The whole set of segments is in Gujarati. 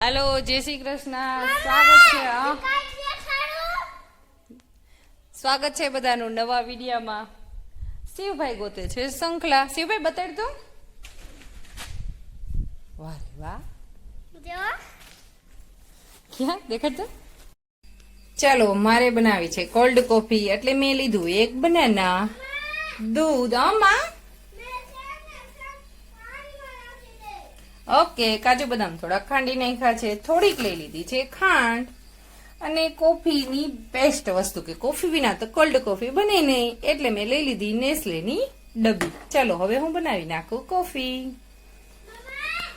હાલો, જય શ્રી કૃષ્ણ. સ્વાગત છે સ્વાગત છે બધાનું નવા વિડીયામાં. શિવભાઈ ગોતે છે, શંખલા. શિવભાઈ, બતાડ તો વાહ વાહ. ક્યાં? દેખાડ તો. ચાલો, મારે બનાવી છે કોલ્ડ કોફી એટલે મેં લીધું એક બનાના દૂધ. આમાં ઓકે, કાજુ બદામ થોડા ખાંડી નાખ્યા છે. થોડીક લઈ લીધી છે. ખાંડ અને કોફીની બેસ્ટ વસ્તુ કે કોફી વિના તો કોલ્ડ કોફી બને નહીં. એટલે મેં લઈ લીધી નેસ્લેની ડબ્બી. ચાલો, હવે હું બનાવી નાખું કોફી.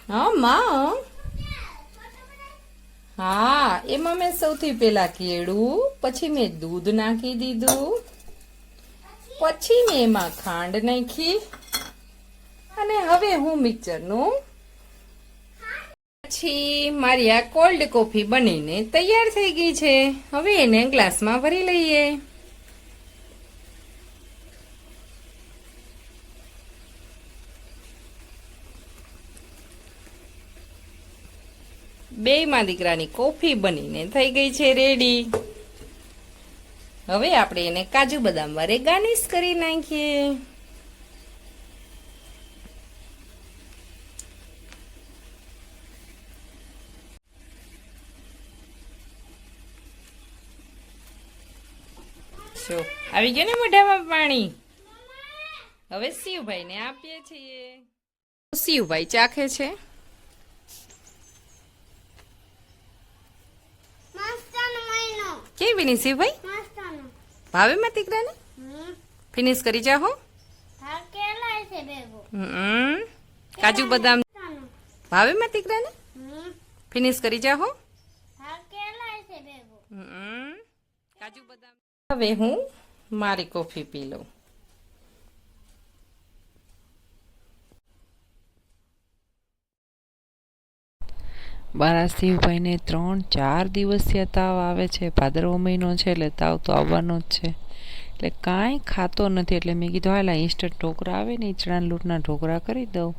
હા, માં. હા, એમાં મેં સૌથી પહેલા કેળું, પછી મેં દૂધ નાખી દીધું, પછી મેં એમાં ખાંડ નાખી, અને હવે હું મિક્સરનું પછી મારી આ કોલ્ડ કોફી બનીને તૈયાર થઈ ગઈ છે. હવે એને ગ્લાસમાં ભરી લઈએ. બે માં દીકરાની કોફી બનીને થઈ ગઈ છે રેડી. હવે આપણે એને કાજુ બદામ વારે ગાર્નિશ કરી નાખીએ. જો આવી ગયું ને મોઢામાં પાણી? હવે શિવભાઈ ને આપીએ છીએ. શિવભાઈ ચાખે છે. કેવી બની શિવભાઈ? ભાવે માં દીકરાને? ફિનિશ કરી જાહો કાજુ બદામ. ભાવે માં દીકરાને? ફિનિશ કરી જાહો કાજુ બદામ. હવે હું મારી કોફી પી લઉં. મારા ત્રણ, ચાર દિવસથી તાવ આવે છે. ભાદરવો મહિનો છે એટલે તાવ તો આવવાનો જ છે. એટલે કાંઈ ખાતો નથી. એટલે મેં કીધું, હાલા ઇન્સ્ટન્ટ ઢોકરા આવે ને એ ચણાના લોટના ઢોકળા કરી દઉં.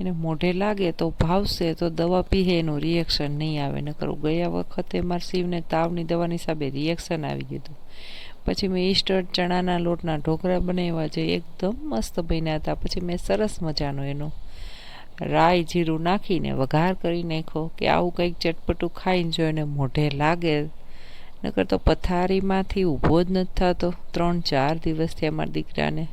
એને મોઢે લાગે તો ભાવશે, તો દવા પીએ એનું રિએક્શન નહીં આવે. નકર ગયા વખતે મારા શિવને તાવની દવાની હિસાબે રિએક્શન આવી ગયું પછી મેં ઈસ્ટર્ડ ચણાના લોટના ઢોકળા બનાવ્યા છે એકદમ મસ્ત બન્યા હતા. પછી મેં સરસ મજાનો એનો રાઈ જીરું નાખીને વઘાર કરી નાખો કે આવું કંઈક ચટપટું ખાઈને જો એને મોઢે લાગે. નકર તો પથારીમાંથી ઊભો જ નથી થતો. ત્રણ ચાર દિવસથી અમારા દીકરાને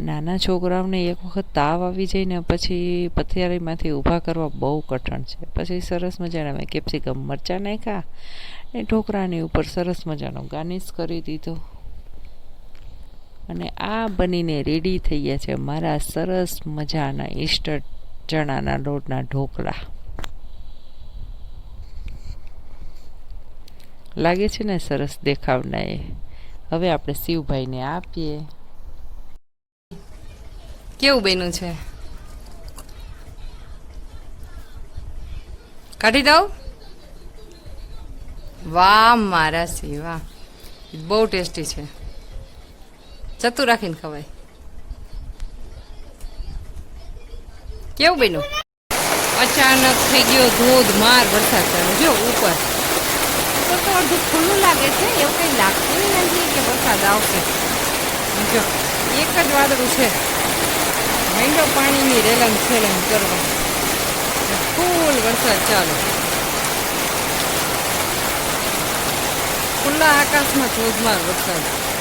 નાના છોકરાઓને એક વખત તાવ આવી જાય પછી પથારીમાંથી ઊભા કરવા બહુ કઠણ છે. પછી સરસ મજાના મેં કેપ્સિકમ મરચાં નાખ્યા એ ઢોકરાની ઉપર સરસ મજાનો ગાર્નિશ કરી દીધો. અને આ બનીને રેડી થઈ ગયા છે મારા સરસ મજાના ઈસ્ટર ચણાના લોટના ઢોકળા. લાગે છે ને સરસ દેખાવના એ હવે આપણે શિવભાઈને આપીએ. કેવું બન્યું છે? કાઢી દઉં? વાહ, મારા શિવા બહુ ટેસ્ટી છે. જતું રાખીને ખવાય. કેવું બન્યું? અચાનક થઈ ગયો ધોધમાર વરસાદ થયો. જો, ઉપર. તો તો અડધું ખુલ્લું લાગે છે. એવું કંઈ લાગતું નથી કે વરસાદ આવશે. જો, એક જ વાદળું છે. માંડો પાણીની રેલમ છેલમ કરવા. ફૂલ વરસાદ ચાલુ. ખુલ્લા આકાશમાં ધોધમાર વરસાદ.